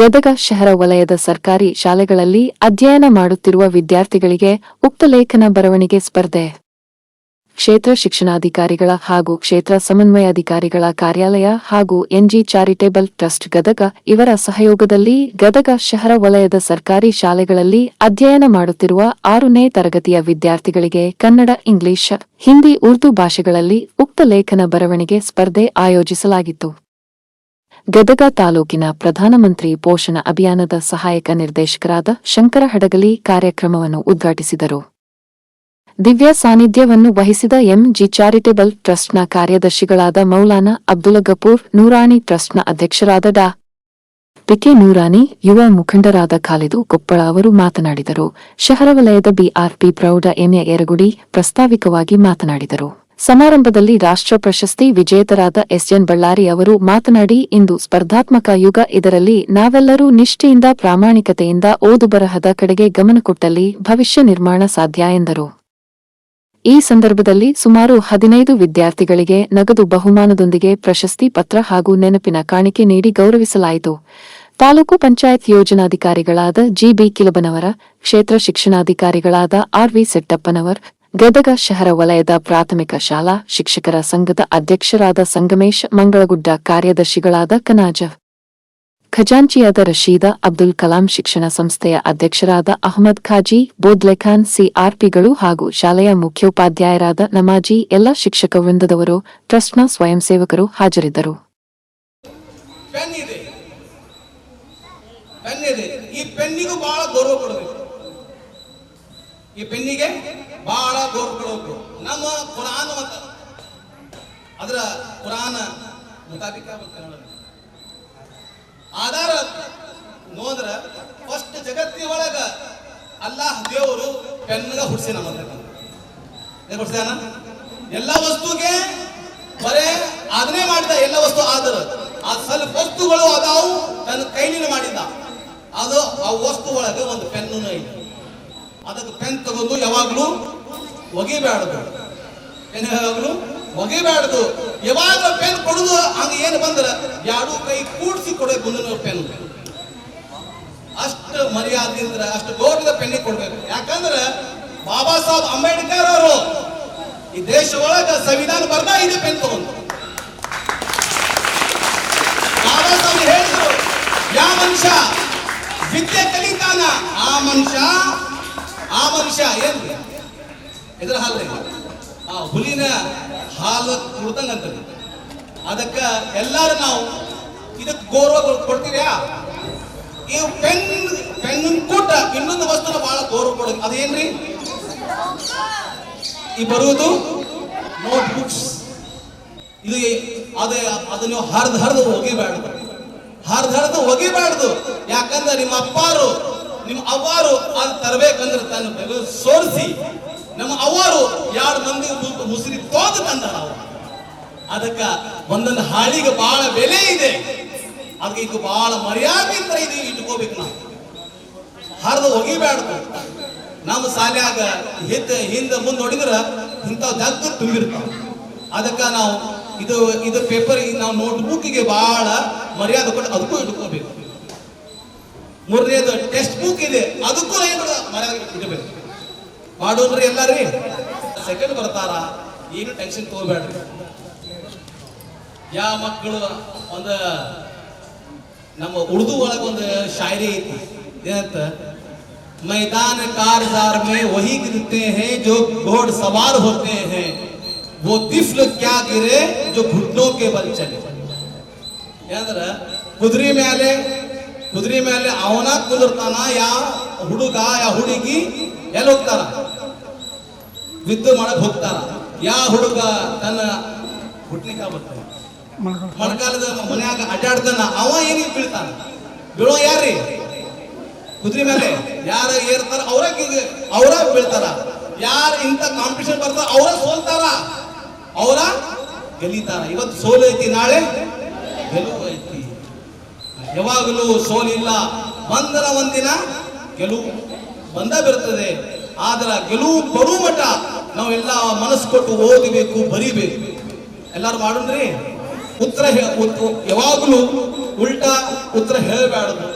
ಗದಗ ಶಹರ ವಲಯದ ಸರ್ಕಾರಿ ಶಾಲೆಗಳಲ್ಲಿ ಅಧ್ಯಯನ ಮಾಡುತ್ತಿರುವ ವಿದ್ಯಾರ್ಥಿಗಳಿಗೆ ಉಕ್ತ ಲೇಖನ ಬರವಣಿಗೆ ಸ್ಪರ್ಧೆ. ಕ್ಷೇತ್ರ ಶಿಕ್ಷಣಾಧಿಕಾರಿಗಳ ಹಾಗೂ ಕ್ಷೇತ್ರ ಸಮನ್ವಯಾಧಿಕಾರಿಗಳ ಕಾರ್ಯಾಲಯ ಹಾಗೂ ಎನ್ಜಿ ಚಾರಿಟೇಬಲ್ ಟ್ರಸ್ಟ್ ಗದಗ ಇವರ ಸಹಯೋಗದಲ್ಲಿ ಗದಗ ಶಹರ ವಲಯದ ಸರ್ಕಾರಿ ಶಾಲೆಗಳಲ್ಲಿ ಅಧ್ಯಯನ ಮಾಡುತ್ತಿರುವ ಆರನೇ ತರಗತಿಯ ವಿದ್ಯಾರ್ಥಿಗಳಿಗೆ ಕನ್ನಡ, ಇಂಗ್ಲಿಷ್, ಹಿಂದಿ, ಉರ್ದು ಭಾಷೆಗಳಲ್ಲಿ ಉಕ್ತ ಲೇಖನ ಬರವಣಿಗೆ ಸ್ಪರ್ಧೆ ಆಯೋಜಿಸಲಾಗಿತ್ತು. ಗದಗ ತಾಲೂಕಿನ ಪ್ರಧಾನಮಂತ್ರಿ ಪೋಷಣ ಅಭಿಯಾನದ ಸಹಾಯಕ ನಿರ್ದೇಶಕರಾದ ಶಂಕರ ಹಡಗಲಿ ಕಾರ್ಯಕ್ರಮವನ್ನು ಉದ್ಘಾಟಿಸಿದರು. ದಿವ್ಯ ಸಾನ್ನಿಧ್ಯವನ್ನು ವಹಿಸಿದ ಎಂಜಿ ಚಾರಿಟೇಬಲ್ ಟ್ರಸ್ಟ್ನ ಕಾರ್ಯದರ್ಶಿಗಳಾದ ಮೌಲಾನಾ ಅಬ್ದುಲ್ ಗಪೂರ್ ನೂರಾಣಿ ಟ್ರಸ್ಟ್ನ ಅಧ್ಯಕ್ಷರಾದ ಡಾ. ಪಿಕೆ ನೂರಾನಿ ಯುವ ಮುಖಂಡರಾದ ಖಾಲಿದು ಕೊಪ್ಪಳ ಅವರು ಮಾತನಾಡಿದರು. ಶಹರ ವಲಯದ ಬಿಆರ್ಪಿ ಪ್ರೌಢ ಎಂಎ ಯರಗುಡಿ ಪ್ರಸ್ತಾವಿಕವಾಗಿ ಮಾತನಾಡಿದರು. ಸಮಾರಂಭದಲ್ಲಿ ರಾಷ್ಟ್ರ ಪ್ರಶಸ್ತಿ ವಿಜೇತರಾದ ಎಸ್ಎನ್ ಬಳ್ಳಾರಿ ಅವರು ಮಾತನಾಡಿ, ಇಂದು ಸ್ಪರ್ಧಾತ್ಮಕ ಯುಗ, ಇದರಲ್ಲಿ ನಾವೆಲ್ಲರೂ ನಿಷ್ಠೆಯಿಂದ, ಪ್ರಾಮಾಣಿಕತೆಯಿಂದ ಓದು ಬರಹದ ಕಡೆಗೆ ಗಮನ ಕೊಟ್ಟಲ್ಲಿ ಭವಿಷ್ಯ ನಿರ್ಮಾಣ ಸಾಧ್ಯ ಎಂದರು. ಈ ಸಂದರ್ಭದಲ್ಲಿ ಸುಮಾರು ಹದಿನೈದು ವಿದ್ಯಾರ್ಥಿಗಳಿಗೆ ನಗದು ಬಹುಮಾನದೊಂದಿಗೆ ಪ್ರಶಸ್ತಿ ಪತ್ರ ಹಾಗೂ ನೆನಪಿನ ಕಾಣಿಕೆ ನೀಡಿ ಗೌರವಿಸಲಾಯಿತು. ತಾಲೂಕು ಪಂಚಾಯತ್ ಯೋಜನಾಧಿಕಾರಿಗಳಾದ ಜಿಬಿ ಕಿಲಬನವರ, ಕ್ಷೇತ್ರ ಶಿಕ್ಷಣಾಧಿಕಾರಿಗಳಾದ ಆರ್ವಿ ಸೆಟ್ಟಪ್ಪನವರ್ ಗದಗ ಶಹರ ವಲಯದ ಪ್ರಾಥಮಿಕ ಶಾಲಾ ಶಿಕ್ಷಕರ ಸಂಘದ ಅಧ್ಯಕ್ಷರಾದ ಸಂಗಮೇಶ್ ಮಂಗಳಗುಡ್ಡ ಕಾರ್ಯದರ್ಶಿಗಳಾದ ಕನಾಜ. ಖಜಾಂಚಿಯಾದ ರಶೀದ ಅಬ್ದುಲ್ ಕಲಾಂ ಶಿಕ್ಷಣ ಸಂಸ್ಥೆಯ ಅಧ್ಯಕ್ಷರಾದ ಅಹಮದ್ ಖಾಜಿ ಬೋದ್ಲೆಖಾನ್ ಸಿಆರ್ಪಿಗಳು ಹಾಗೂ ಶಾಲೆಯ ಮುಖ್ಯೋಪಾಧ್ಯಾಯರಾದ ನಮಾಜಿ, ಎಲ್ಲ ಶಿಕ್ಷಕ ವೃಂದದವರು, ಟ್ರಸ್ಟ್ನ ಸ್ವಯಂ ಸೇವಕರು ಹಾಜರಿದ್ದರು. ಈ ಪೆನ್ನಿಗೂ ಬಹಳ ಗೌರವ ಕೊಡಬೇಕು. ಈ ಪೆನ್ನಿಗೆ ಬಹಳ ಕೊಡಬೇಕು ನಮ್ಮ ಪುರಾಣ ಮತ ಅದರ ಪುರಾಣ ಮುತಾಬಿಕ. ಆಧಾರ ನೋದ್ರ ಫಸ್ಟ್ ಜಗತ್ತಿನ ಒಳಗ ಅಲ್ಲಾಹ್ ದೇವರು ಪೆನ್ಗ ಹುಡ್ಸಿ ನಮ್ಮ ಹುಡ್ಸ್ಯಾನ ಎಲ್ಲ ವಸ್ತುಗೆ ಬರೇ ಅದನ್ನೇ ಮಾಡಿದ ಎಲ್ಲ ವಸ್ತು ಆದರ ಆ ಸ್ವಲ್ಪ ವಸ್ತುಗಳು ಅದಾವು ತನ್ನ ಕೈಲಿನ ಮಾಡಿದ್ದ. ಅದು ಆ ವಸ್ತು ಒಳಗೆ ಒಂದು ಪೆನ್ನು ಐತಿ ಅದಕ್ಕೆ ಪೆನ್ ತಗೊಂಡು ಯಾವಾಗಲೂ ಒಗಿಬ್ಯಾಡದು. ಪೆನ್ ಯಾವಾಗಲೂ ಒಗಿಬ್ಯಾಡದು. ಯಾವಾಗ ಪೆನ್ ಕೊಡುದು, ಹಂಗ ಏನು ಬಂದ್ರೆ ಯಾರು ಕೈ ಕೂಡಿಸಿ ಕೊಡೋ ಮುಂದಿನ ಪೆನ್ ಅಷ್ಟು ಮರ್ಯಾದೆಯಿಂದ, ಅಷ್ಟು ಗೌರವದ ಪೆನ್ ಕೊಡ್ಬೇಕು. ಯಾಕಂದ್ರೆ ಬಾಬಾ ಸಾಹೇಬ್ ಅಂಬೇಡ್ಕರ್ ಅವರು ಈ ದೇಶ ಒಳಗ ಸಂವಿಧಾನ ಬರ್ತಾ ಇದೆ ಪೆನ್ ತಗೊಂಡು. ಬಾಬಾ ಸಾಹೇಬ್ ಹೇಳಿದ್ರು ಯಾವ ಮನುಷ್ಯ, ವಿದ್ಯೆ ಕಲಿತಾನ? ಆ ಮನುಷ್ಯ ಆ ಮನುಷ್ಯ ಏನ್? ಇದ್ರ ಹಾಲು ಆ ಹುಲಿನ ಹಾಲು ಕುಡ್ದಂಗ ಅದಕ್ಕ ಎಲ್ಲಾರು ನಾವು ಇದಕ್ಕೆ ಗೌರವ ಕೊಡ್ತೀರಾ? ಈ ಪೆನ್ ಪೆನ್ ಕೂಟ ಇನ್ನೊಂದು ವಸ್ತುನ ಬಹಳ ಗೌರವ ಕೊಡೋದು. ಅದೇನ್ರಿ? ಈ ಬರುವುದು ನೋಟ್ ಬುಕ್ಸ್ ಇದು ಅದೇ ಅದು ನೀವು ಹರಿದು ಹರಿದು ಹೋಗಿಬಾರ್ದು. ಹರಿದು ಹರಿದು ಹೋಗಿಬಾರ್ದು. ಯಾಕಂದ್ರೆ ನಿಮ್ಮ ಅಪ್ಪಾರು ನಿಮ್ಮ ಅವ್ವಾರು ಅದು ತರಬೇಕಂದ್ರೆ ತನ್ನ ಬೆವರು ಸೋರಿಸಿ, ನಮ್ಮ ಅವ್ವಾರು ಎರಡು ಮಂದಿ ಉಸಿರಿ ತೋದ ತಂದ ಅದಕ್ಕ ಒಂದೊಂದು ಹಾಳಿಗೆ ಬಹಳ ಬೆಲೆ ಇದೆ. ಅದಕ್ಕೆ ಇದು ಬಹಳ ಮರ್ಯಾದೆಯಿಂದ ಇದು ಇಟ್ಕೋಬೇಕು ನಾವು. ಹರಿದು ಒಗಿಬ್ಯಾಡ್ದು ನಮ್ಮ ಶಾಲ್ಯಾಗ ಹಿಂದ ಹಿಂದೆ ಮುಂದೆ ನೋಡಿದ್ರ ಇಂಥವು ಜಗ್ಗು ತುಂಬಿರ್ತಾವೆ. ಅದಕ್ಕ ನಾವು ಇದು ಇದು ಪೇಪರ್ ನಾವು ನೋಟ್ ಭಾಳ ಬಹಳ ಮರ್ಯಾದೆ ಕೊಟ್ಟು ಅದಕ್ಕೂ ಇಟ್ಕೋಬೇಕು. ಮೂರನೇದು ಟೆಕ್ಸ್ಟ್ ಬುಕ್ ಇದೆ ಅದಕ್ಕೂ ಏನು ಮರ್ಯಾದೆ ಇಡಬೇಕು ಮಾಡೋನ್ರಿ ಎಲ್ಲಾರಿ ಸೆಕೆಂಡ್ ಬರ್ತಾರ ಏನು ಟೆನ್ಷನ್ ತಗೋಬೇಡ್ರಿ ಯಾವ ಮಕ್ಕಳು ಒಂದು ನಮ್ಮ ಉರ್ದು ಒಳಗೆ ಒಂದು ಶಾಯರಿ ಐತಿ ಏನಂತ मैदान कारजार में वही गिरते हैं जो घोड़ सवार होते हैं वो तिफ्ल क्या गिरे जो घुटनों के बल चले ಏನಂದ್ರ ಕುದುರೆ ಮೇಲೆ ಕುದುರೆ ಮೇಲೆ ಅವನ ಕುದುರ್ತಾನ, ಯಾ ಹುಡುಗ, ಯಾ ಹುಡುಗಿ ಎಲ್ಲಿ ಹೋಗ್ತಾರ ವಿದ್ದು ಮಾಡಕ್ ಹೋಗ್ತಾರ. ಯಾ ಹುಡುಗ ತನ್ನ ಹುಟ್ನಿಕ ಬರ್ತಾನೆ ಮೊಣಕಾಲದ ಮನ್ಯಾಗ ಅಡ್ಡಾಡ್ತಾನ, ಅವ ಏನಿಗೆ ಬೀಳ್ತಾನ? ಬೀಳೋ ಯಾರ್ರಿ? ಕುದುರೆ ಮೇಲೆ ಯಾರ ಏರ್ತಾರ, ಅವ್ರ ಅವರ ಬೀಳ್ತಾರ. ಯಾರ ಇಂಥ ಕಾಂಪಿಟೇಷನ್ ಬರ್ತಾರ, ಅವರ ಸೋಲ್ತಾರ. ಅವರ ಗೆಲಿತಾರ. ಇವತ್ತು ಸೋಲು ಐತಿ ನಾಳೆ ಗೆಲುವು ಐತಿ ಯಾವಾಗಲೂ ಸೋಲಿಲ್ಲ. ಬಂದನ ಒಂದಿನ ಗೆಲುವು ಬಂದ ಬರ್ತದೆ ಆದ್ರೆ ಗೆಲುವು ಬರುವ ಮಟ ನಾವೆಲ್ಲ ಮನಸ್ಸು ಕೊಟ್ಟು ಓದಬೇಕು, ಬರಿಬೇಕು. ಎಲ್ಲಾರು ಮಾಡೋಣ್ರಿ? ಉತ್ತರ ಯಾವಾಗಲೂ ಉಲ್ಟಾ ಉತ್ತರ ಹೇಳಬಾರ್ದು.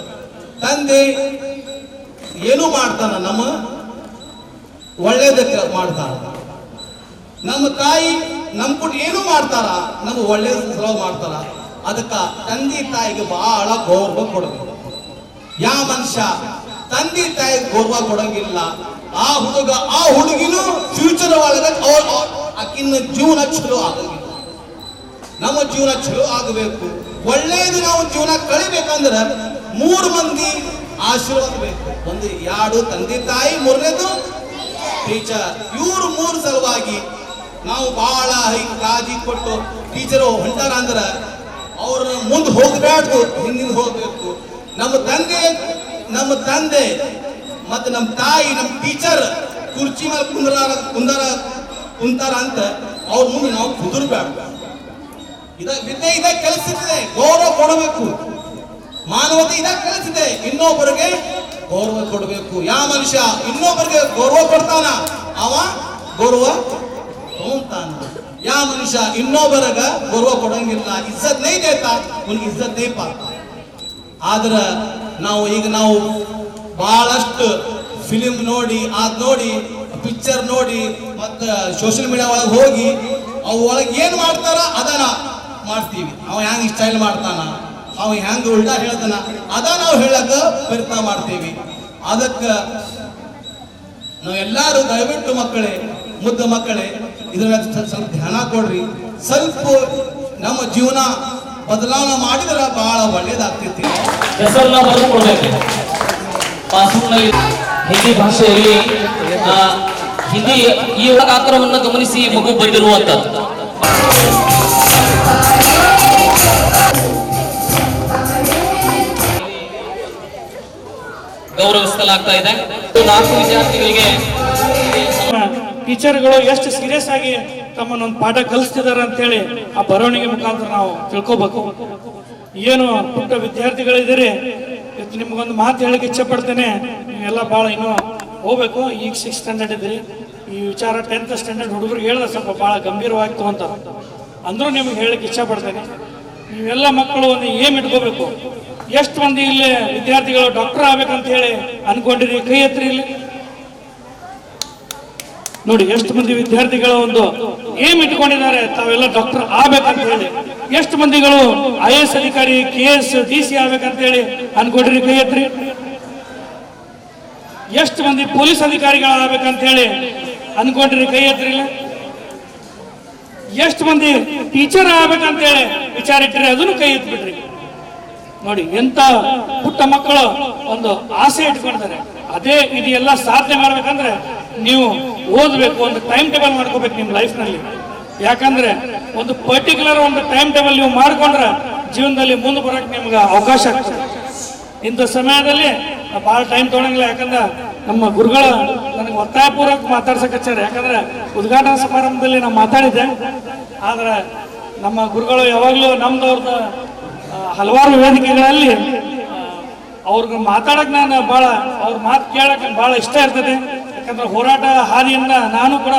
ತಂದೆ ಏನು ಮಾಡ್ತಾನ, ನಮ್ಮ ಒಳ್ಳೇದಕ್ಕೆ ಮಾಡ್ತಾರ ನಮ್ಮ ತಾಯಿ ನಮ್ಮ ಕೂಡ ಏನು ಮಾಡ್ತಾರ, ನಮ್ಮ ಒಳ್ಳೇದ ಸಲವು ಮಾಡ್ತಾರ. ಅದಕ್ಕ ತಂದೆ ತಾಯಿಗೆ ಬಹಳ ಗೌರವ ಕೊಡಬೇಕು ಯಾವ ಮನುಷ್ಯ ತಂದೆ ತಾಯಿಗೆ ಗೌರವ ಕೊಡಂಗಿಲ್ಲ, ಆ ಹುಡುಗ ಆ ಹುಡುಗಿನೂ ಫ್ಯೂಚರ್ ಒಳಗೆ ಅವ್ರ ಆಕಿನ ಜೀವನ ಚಲೋ ಆಗಂಗಿಲ್ಲ. ನಮ್ಮ ಜೀವನ ಚಲೋ ಆಗಬೇಕು. ಒಳ್ಳೇದು ನಾವು ಜೀವನ ಕಳಿಬೇಕಂದ್ರೆ ಮೂರು ಮಂದಿ ಆಶೀರ್ವಾದ ಬೇಕು. ಒಂದು ಎರಡು ತಂದೆ ತಾಯಿ, ಮೂರನೇದು ಟೀಚರ್ ಇವರು ಮೂರು ಸಲುವಾಗಿ ನಾವು ಬಹಳ ಕಾಜಿ ಕೊಟ್ಟು ಟೀಚರ್ ಹೊಂಟಾರ ಅಂದ್ರ ಅವ್ರ ಮುಂದೆ ಹೋಗ್ಬೇಡ್ದು ಹಿಂದಿನ ಹೋಗಬೇಕು. ನಮ್ಮ ತಂದೆ ನಮ್ಮ ತಂದೆ ಮತ್ತು ನಮ್ಮ ತಾಯಿ, ನಮ್ಮ ಟೀಚರ್ ಕುರ್ಚಿ ಮೇಲೆ ಕುಂದ್ರ ಕುಂದರ, ಕುಂತಾರ ಅಂತ ಅವ್ರ ಮುಂದೆ ನಾವು ಕುದುರ್ಬಾರ್ದು ಇದ ವಿದ್ಯೆ ಇದ ಇದೆ, ಗೌರವ ಕೊಡಬೇಕು. ಮಾನವತೆ ಇದ ಇದೆ. ಇನ್ನೊಬ್ಬರಿಗೆ ಗೌರವ ಕೊಡಬೇಕು. ಯಾವ ಮನುಷ್ಯ ಇನ್ನೊಬ್ಬರಿಗೆ ಗೌರವ ಕೊಡ್ತಾನ? ಅವ ಗೌರವ ತಗೊಂತಾನ. ಯಾವ ಮನುಷ್ಯ ಇನ್ನೊಬ್ಬರಗ ಗೌರವ ಕೊಡಂಗಿಲ್ಲ. ಇಜ್ಜತ್ ನೈ ದೇತ ಉನ್ಗೆ ಇಜ್ಜತ್ ನೈ ಆದ್ರ ನಾವು ಈಗ ನಾವು ಬಹಳಷ್ಟು ಫಿಲಿಮ್ ನೋಡಿ ಅದ್ ನೋಡಿ ಪಿಕ್ಚರ್ ನೋಡಿ, ಮತ್ತ ಸೋಷಿಯಲ್ ಮೀಡಿಯಾ ಒಳಗೆ ಹೋಗಿ ಅವ ಒಳಗೆ ಏನ್ ಮಾಡ್ತಾರ ಅದನ್ನ ಮಾಡ್ತೀವಿ. ಅವ ಹೆಂಗ್ ಸ್ಟೈಲ್ ಮಾಡ್ತಾನ? ಅವ ಹೆಂಗ್ ಉಲ್ಟಾ ಹೇಳ್ತಾನ? ಅದ ನಾವು ಹೇಳಕ್ಕೆ ಪ್ರಯತ್ನ ಮಾಡ್ತೀವಿ. ಅದಕ್ಕ ನಾವೆಲ್ಲರೂ ದಯವಿಟ್ಟು ಮಕ್ಕಳೇ, ಮುದ್ದ ಮಕ್ಕಳೇ ಇದ್ರ ಮೇಲೆ ಸ್ವಲ್ಪ- ಧ್ಯಾನ ಕೊಡ್ರಿ. ಸ್ವಲ್ಪ ನಮ್ಮ ಜೀವನ ಬದಲಾವಣೆ ಮಾಡಿದ್ರೆ ಬಹಳ ಒಳ್ಳೇದಾಗ್ತೈತಿ. ಹೆಸರನ್ನ ಬರೆದು ಕೊಡ್ಬೇಕು. ಪಾಸ್ಬುಕ್ನಲ್ಲಿ ಹಿಂದಿ ಭಾಷೆಯಲ್ಲಿ ಹಿಂದಿ ಈ ಒಳಗ ಗಮನಿಸಿ ಮಗು ಬರೆದಿರುವಂತದ್ದು ಗೌರವಿಸಲಾಗ್ತಾ ಇದೆ. ನಾಲ್ಕು ವಿದ್ಯಾರ್ಥಿಗಳಿಗೆ ಟೀಚರ್ಗಳು ಎಷ್ಟು ಸೀರಿಯಸ್ ಆಗಿ ತಮ್ಮನ್ನೊಂದು ಪಾಠ ಕಲಿಸ್ತಿದ್ದಾರೆ ಅಂತೇಳಿ ಆ ಬರವಣಿಗೆ ಮುಖಾಂತರ ನಾವು ತಿಳ್ಕೊಬೇಕು. ಏನು ಪುಟ್ಟ ವಿದ್ಯಾರ್ಥಿಗಳಿದ್ದೀರಿ, ಇವತ್ತು ನಿಮ್ಗೊಂದು ಮಾತು ಹೇಳಕ್ಕೆ ಇಚ್ಛೆ ಪಡ್ತೇನೆ. ನೀವೆಲ್ಲ ಭಾಳ ಇನ್ನೂ ಹೋಗ್ಬೇಕು. ಈಗ ಸಿಕ್ಸ್ ಸ್ಟ್ಯಾಂಡರ್ಡ್ ಇದ್ರಿ ಈ ವಿಚಾರ ಟೆಂತ್ ಸ್ಟ್ಯಾಂಡರ್ಡ್ ಹುಡುಗರಿಗೆ ಹೇಳಿದ್ರೆ ಸ್ವಲ್ಪ ಭಾಳ ಗಂಭೀರವಾಗಿ ಅಂತ. ಅಂದ್ರೂ ನಿಮ್ಗೆ ಹೇಳಕ್ಕೆ ಇಚ್ಛೆ ಪಡ್ತೇನೆ. ನೀವೆಲ್ಲ ಮಕ್ಕಳು ಒಂದು ಏಮ್ ಇಟ್ಕೋಬೇಕು. ಎಷ್ಟು ಮಂದಿ ಇಲ್ಲಿ ವಿದ್ಯಾರ್ಥಿಗಳು ಡಾಕ್ಟರ್ ಆಗ್ಬೇಕಂತ ಹೇಳಿ ಅನ್ಕೊಂಡಿರಿ? ಕೈ ಎತ್ತರಿ ಇಲ್ಲಿ. ನೋಡಿ ಎಷ್ಟು ಮಂದಿ ವಿದ್ಯಾರ್ಥಿಗಳ ಒಂದು ಏಮ್ ಇಟ್ಕೊಂಡಿದ್ದಾರೆ, ತಾವೆಲ್ಲ ಡಾಕ್ಟರ್ ಆಗ್ಬೇಕಂತ ಹೇಳಿ ಎಷ್ಟು ಮಂದಿಗಳು ಐ ಎಸ್ ಅಧಿಕಾರಿ ಕೆ ಎಸ್ ಡಿ ಸಿ ಆಗ್ಬೇಕಂತ ಹೇಳಿ ಅನ್ಕೊಂಡ್ರಿ ಕೈ ಎತ್ರಿ. ಎಷ್ಟು ಮಂದಿ ಪೊಲೀಸ್ ಅಧಿಕಾರಿಗಳಾಗಬೇಕಂತ ಹೇಳಿ ಅನ್ಕೊಂಡ್ರಿ ಕೈ ಎತ್ರಿ? ಎಷ್ಟು ಮಂದಿ ಟೀಚರ್ ಆಗ್ಬೇಕಂತ ಹೇಳಿ ವಿಚಾರ ಇಟ್ರಿ ಅದನ್ನು ಕೈ ಎತ್ಬಿಟ್ರಿ ನೋಡಿ, ಎಂತ ಪುಟ್ಟ ಮಕ್ಕಳು ಒಂದು ಆಸೆ ಇಟ್ಕೊಂಡಿದ್ದಾರೆ. ಅದೇ ಇದೆಲ್ಲ ಸಾಧನೆ ಮಾಡ್ಬೇಕಂದ್ರೆ ನೀವು ಓದಬೇಕು, ಒಂದು ಟೈಮ್ ಟೇಬಲ್ ಮಾಡ್ಕೋಬೇಕು ನಿಮ್ಮ ಲೈಫ್ನಲ್ಲಿ ಯಾಕಂದ್ರೆ ಒಂದು ಪರ್ಟಿಕ್ಯುಲರ್ ಒಂದು ಟೈಮ್ ಟೇಬಲ್ ನೀವು ಮಾಡ್ಕೊಂಡ್ರೆ ಜೀವನದಲ್ಲಿ ಮುಂದೆ ಬರೋಕೆ ನಿಮ್ಗೆ ಅವಕಾಶ ಆಗ್ತದೆ. ಇಂಥ ಸಮಯದಲ್ಲಿ ಭಾಳ ಟೈಮ್ ತೊಗೊಳಂಗಿಲ್ಲ ಯಾಕಂದ್ರೆ ನಮ್ಮ ಗುರುಗಳು ನನಗೆ ಒತ್ತಾಯಪೂರ್ವಕ ಮಾತಾಡ್ಸಕಚ್ಚಾರ ಯಾಕಂದ್ರೆ ಉದ್ಘಾಟನಾ ಸಮಾರಂಭದಲ್ಲಿ ನಾನು ಮಾತಾಡಿದ್ದೆ. ಆದ್ರೆ ನಮ್ಮ ಗುರುಗಳು ಯಾವಾಗಲೂ ನಮ್ದು ಅವ್ರದ್ದು ಹಲವಾರು ವೇದಿಕೆಗಳಲ್ಲಿ ಅವ್ರಿಗೆ ಮಾತಾಡಕ್ ನಾನು ಭಾಳ, ಅವ್ರ ಮಾತು ಕೇಳಕ್ ಭಾಳ ಇಷ್ಟ ಇರ್ತದೆ. ಯಾಕಂದ್ರೆ ಹೋರಾಟ ಹಾದಿಯಿಂದ ನಾನು ಕೂಡ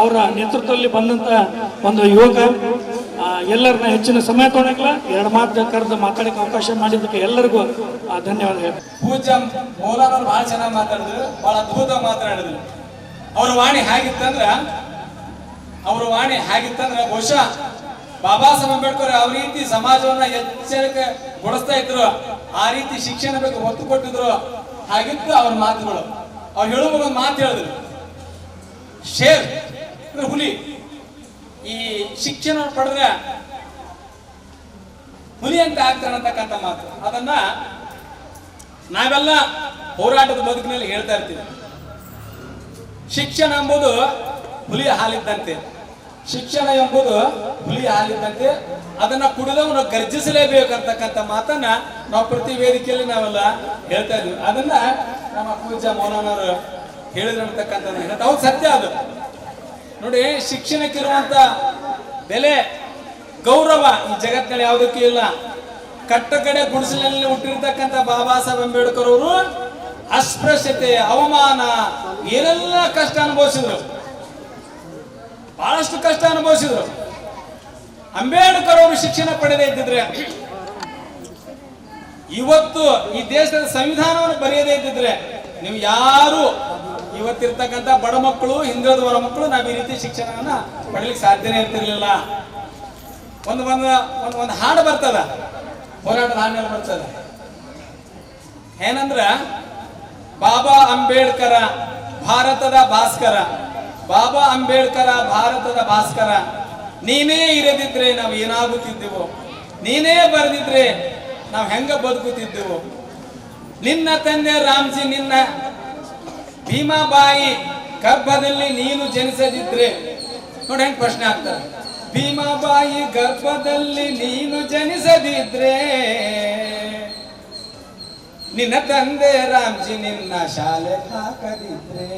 ಅವರ ನೇತೃತ್ವದಲ್ಲಿ ಬಂದಂತ ಒಂದು ಯುವಕ. ಎಲ್ಲರನ್ನ ಹೆಚ್ಚಿನ ಸಮಯ ತೊಗೊಳಕ್ಲ ಎರಡು ಮಾತು ಕರೆದು ಮಾತಾಡಕ್ಕೆ ಅವಕಾಶ ಮಾಡಿದ್ದಕ್ಕೆ ಎಲ್ಲರಿಗೂ ಧನ್ಯವಾದ ಪೂಜ್ಯ, ಮೌಲಾನವ್ರು ಬಹಳ ಚೆನ್ನಾಗಿ ಮಾತಾಡಿದ್ರು ಬಹಳ ಅದ್ಭುತ ಮಾತಾಡಿದ್ರು. ಅವ್ರ ವಾಣಿ ಹೇಗಿತ್ತಂದ್ರ, ಅವ್ರ ವಾಣಿ ಹೇಗಿತ್ತಂದ್ರ ಬಹುಶಃ ಬಾಬಾ ಸಾಹೇಬ್ ಅಂಬೇಡ್ಕರ್ ಯಾವ ರೀತಿ ಸಮಾಜವನ್ನ ಎಚ್ಚರಿಕೆ ಕೊಡಿಸ್ತಾ ಇದ್ರು, ಆ ರೀತಿ ಶಿಕ್ಷಣ ಬಗ್ಗೆ ಒತ್ತು ಕೊಟ್ಟಿದ್ರು, ಹಾಗಿತ್ತು ಅವ್ರ ಮಾತುಗಳು. ಅವ್ರು ಹೇಳುವಾಗ ಒಂದು ಮಾತು ಹೇಳಿದ್ರು. ಶೇರ್, ಅಂದ್ರೆ ಹುಲಿ. ಈ ಶಿಕ್ಷಣ ಪಡೆದ್ರೆ ಹುಲಿ ಅಂತ ಆಗ್ತಾನೆ ಅಂತಕ್ಕಂಥ ಮಾತು. ಅದನ್ನ ನಾವೆಲ್ಲ ಹೋರಾಟದ ಬದುಕಿನಲ್ಲಿ ಹೇಳ್ತಾ ಇರ್ತೀವಿ. ಶಿಕ್ಷಣ ಎಂಬುದು ಹುಲಿಯ ಹಾಲಿದ್ದಂತೆ. ಶಿಕ್ಷಣ ಎಂಬುದು ಹುಲಿ ಹಾಲಿದ್ದಂತೆ ಅದನ್ನ ಕುಡಿದವನು ಗರ್ಜಿಸಲೇಬೇಕಂತಕ್ಕಂಥ ಮಾತನ್ನ ನಾವು ಪ್ರತಿ ವೇದಿಕೆಯಲ್ಲಿ ನಾವೆಲ್ಲ ಹೇಳ್ತಾ ಇದ್ವಿ ಅದನ್ನ ನಮ್ಮ ಪೂಜಾ ಮೌಲಾನವರು ಹೇಳಿದ್ರು ಅಂತಕ್ಕಂಥದ್ದು ಹೇಳ್ತಾ ಹೌದು ಸತ್ಯ ಅದು. ನೋಡಿ, ಶಿಕ್ಷಣಕ್ಕಿರುವಂತ ಬೆಲೆ, ಗೌರವ ಈ ಜಗತ್ತಿನಲ್ಲಿ ಯಾವುದಕ್ಕೂ ಇಲ್ಲ. ಕಟ್ಟಕಡೆ ಗುಡಿಸಲಿನಲ್ಲಿ ಹುಟ್ಟಿರ್ತಕ್ಕಂಥ ಬಾಬಾ ಸಾಹೇಬ್ ಅಂಬೇಡ್ಕರ್ ಅವರು ಅಸ್ಪೃಶ್ಯತೆ, ಅವಮಾನ, ಏನೆಲ್ಲ ಕಷ್ಟ ಅನುಭವಿಸಿದ್ರು. ಬಹಳಷ್ಟು ಕಷ್ಟ ಅನುಭವಿಸಿದ್ರು. ಅಂಬೇಡ್ಕರ್ ಅವರು ಶಿಕ್ಷಣ ಪಡೆದೇ ಇದ್ದಿದ್ರೆ, ಇವತ್ತು ಈ ದೇಶದ ಸಂವಿಧಾನವನ್ನು ಬರೆಯದೇ ಇದ್ದಿದ್ರೆ, ನೀವು ಯಾರು ಇವತ್ತಿರ್ತಕ್ಕಂಥ ಬಡ ಮಕ್ಕಳು, ಹಿಂದುಳಿದವರ ಮಕ್ಕಳು ನಾವು ಈ ರೀತಿ ಶಿಕ್ಷಣವನ್ನ ಪಡಲಿಕ್ಕೆ ಸಾಧ್ಯನೇ ಇರ್ತಿರ್ಲಿಲ್ಲ. ಒಂದು ಒಂದು ಒಂದು ಒಂದು ಹಾಡು ಬರ್ತದ. ಹೋರಾಟದ ಹಾಡಿನಲ್ಲಿ ಬರ್ತದ. ಏನಂದ್ರ, ಬಾಬಾ ಅಂಬೇಡ್ಕರ, ಭಾರತದ ಭಾಸ್ಕರ. ಬಾಬಾ ಅಂಬೇಡ್ಕರ, ಭಾರತದ ಭಾಸ್ಕರ, ನೀನೇ ಇರದಿದ್ರೆ ನಾವು ಏನಾಗುತ್ತಿದ್ದೆವು, ನೀನೇ ಬರೆದಿದ್ರೆ ನಾವು ಹೆಂಗ ಬದುಕುತ್ತಿದ್ದೆವು. ನಿನ್ನ ತಂದೆ ರಾಮ್ಜಿ, ನಿನ್ನ ಭೀಮಾಬಾಯಿ ಗರ್ಭದಲ್ಲಿ ನೀನು ಜನಿಸದಿದ್ರೆ, ನೋಡಿ ಹೆಂಗ್ ಪ್ರಶ್ನೆ ಆಗ್ತದೆ ಭೀಮಾಬಾಯಿ ಗರ್ಭದಲ್ಲಿ ನೀನು ಜನಿಸದಿದ್ರೆ, ನಿನ್ನ ತಂದೆ ರಾಮ್ಜಿ ನಿನ್ನ ಶಾಲೆ ಹಾಕದಿದ್ರೆ.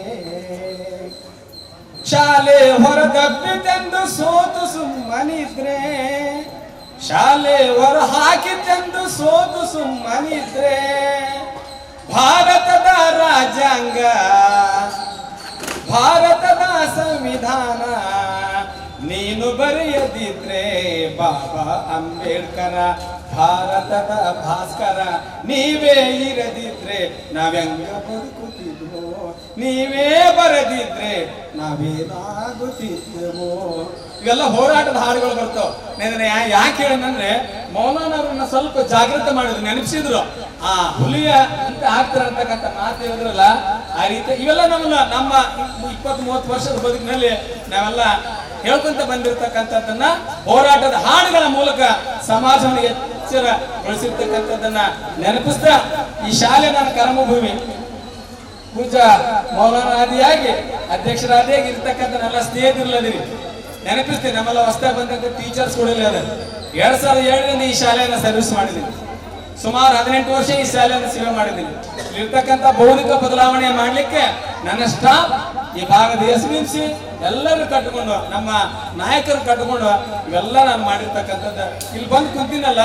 ಶಾಲೆ ಹೊರದಬ್ಬಿತೆಂದು ಸೋತು ಸುಮ್ಮನಿದ್ರೆ, ಶಾಲೆ ಹೊರ ಹಾಕಿತೆಂದು ಸೋತು ಸುಮ್ಮನಿದ್ರೆ, ಭಾರತದ ರಾಜ್ಯಾಂಗ ಭಾರತದ ಸಂವಿಧಾನ ನೀನು ಬರೆಯದಿದ್ರೆ ಬಾಬಾ ಅಂಬೇಡ್ಕರ, ಭಾರತದ ಭಾಸ್ಕರ ನೀವೇ ಇರದಿದ್ರೆ ನಾವೆಂಗ ಬದುಕುತ್ತಿದ್ವು? ನೀವೇ ಬರೆದಿದ್ರೆ ನಾವೇನಾಗುತ್ತಿದ್ದೆವು? ಇವೆಲ್ಲ ಹೋರಾಟದ ಹಾಡುಗಳು ಬರ್ತಾವ. ನಾನು ಯಾಕೆ ಹೇಳಂದ್ರೆ ಮೌಲಾನವ್ರನ್ನ ಸ್ವಲ್ಪ ಜಾಗೃತ ಮಾಡಿದ್ರು, ನೆನಪಿಸಿದ್ರು? ಆ ಹುಲಿಯ ಅಂತ ಆಗ್ತಾರೆ ಅಂತಕ್ಕಂಥ ಮಾತು ಹೇಳಿದ್ರಲ್ಲ, ಆ ರೀತಿ ಇವೆಲ್ಲ ನಮ್ಮನ್ನ, ನಮ್ಮ ಇಪ್ಪತ್ತ್ ಮೂವತ್ತು ವರ್ಷದ ಬದುಕಿನಲ್ಲಿ ನಾವೆಲ್ಲ ಹೇಳ್ಕೊಂತ ಬಂದಿರತಕ್ಕಂಥದ್ದನ್ನ, ಹೋರಾಟದ ಹಾಡುಗಳ ಮೂಲಕ ಸಮಾಜವನ್ನು ಎಚ್ಚರಗೊಳಿಸಿರ್ತಕ್ಕಂಥದ್ದನ್ನ ನೆನಪಿಸ್ತಾ ಈ ಶಾಲೆ ನನ್ನ ಕರ್ಮಭೂಮಿ. ಪೂಜಾ ಮೌಲಾನಾದಿಯಾಗಿ, ಅಧ್ಯಕ್ಷರಾದಿಯಾಗಿ ಇರ್ತಕ್ಕಂಥ ನನ್ನ ಸ್ನೇಹಿತರಲ್ಲದಿರಿ. ನೆನಪಿಸ್ತೀನಿ, ನಮ್ಮೆಲ್ಲ ಹೊಸದಾಗಿ ಬಂದಂತ ಟೀಚರ್ಸ್ ಕೂಡ ಇಲ್ಲ ಎರಡ್ ಸಾವಿರದ ಏಳರಿಂದ ಈ ಶಾಲೆಯನ್ನ ಸರ್ವಿಸ್ ಮಾಡಿದ್ದೀನಿ ಸುಮಾರು ಹದಿನೆಂಟು ವರ್ಷ ಈ ಶಾಲೆಯನ್ನ ಸೇವೆ ಮಾಡಿದ್ದೀನಿ ಇರ್ತಕ್ಕಂಥ ಬೌದ್ಧಿಕ ಬದಲಾವಣೆ ಮಾಡಲಿಕ್ಕೆ ನನ್ನ ಸ್ಟಾಫ್ ಈ ಭಾಗದ ಎಸ್ ಸಿ ಎಲ್ಲರೂ ಕಟ್ಟಿಕೊಂಡು, ನಮ್ಮ ನಾಯಕರು ಕಟ್ಕೊಂಡು ಇವೆಲ್ಲ ನಾನು ಮಾಡಿರ್ತಕ್ಕಂಥದ್ದು. ಇಲ್ಲಿ ಬಂದು ಕುಂತಿನಲ್ಲ,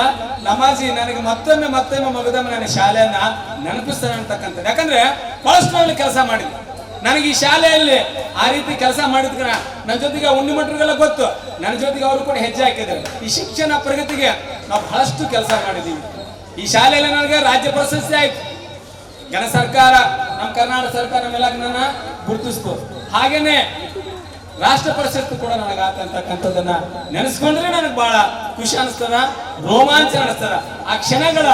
ನಮಾಜಿ ನನಗೆ ಮತ್ತೊಮ್ಮೆ ಮತ್ತೊಮ್ಮೆ ಮಗದಮ್ಮ ನನ್ನ ಶಾಲೆಯನ್ನ ನೆನಪಿಸ್ತಾನೆ ಅಂತಕ್ಕಂಥದ್ದು. ಯಾಕಂದ್ರೆ ಬಹಳಷ್ಟು ಕೆಲಸ ಮಾಡಿದ್ವಿ ನನಗೆ ಈ ಶಾಲೆಯಲ್ಲಿ ಆ ರೀತಿ ಕೆಲಸ ಮಾಡಿದ್ರ ನನ್ನ ಜೊತೆಗೆ ಉಣ್ಣಿ ಮಟ್ರಿಗೆಲ್ಲ ಗೊತ್ತು. ನನ್ನ ಜೊತೆಗೆ ಅವರು ಕೂಡ ಹೆಜ್ಜೆ ಹಾಕಿದ್ದಾರೆ. ಈ ಶಿಕ್ಷಣ ಪ್ರಗತಿಗೆ ನಾವು ಬಹಳಷ್ಟು ಕೆಲಸ ಮಾಡಿದ್ದೀವಿ. ಈ ಶಾಲೆಯಲ್ಲಿ ನನಗೆ ರಾಜ್ಯ ಪ್ರಶಸ್ತಿ ಆಯ್ತು. ಜನ ಸರ್ಕಾರ, ನಮ್ಮ ಕರ್ನಾಟಕ ಸರ್ಕಾರ ನಮ್ಮೆಲ್ಲ ನನ್ನ ಗುರುತಿಸ್ತು. ಹಾಗೇನೆ ರಾಷ್ಟ್ರ ಪ್ರಶಸ್ತಿ ಕೂಡ ನನಗೆ ಆತಂತಕ್ಕಂಥದ್ದನ್ನ ನೆನೆಸ್ಕೊಂಡ್ರೆ ನನಗೆ ಬಹಳ ಖುಷಿ ಅನಿಸ್ತದ, ರೋಮಾಂಚನ ಅನಿಸ್ತದ. ಆ ಕ್ಷಣಗಳ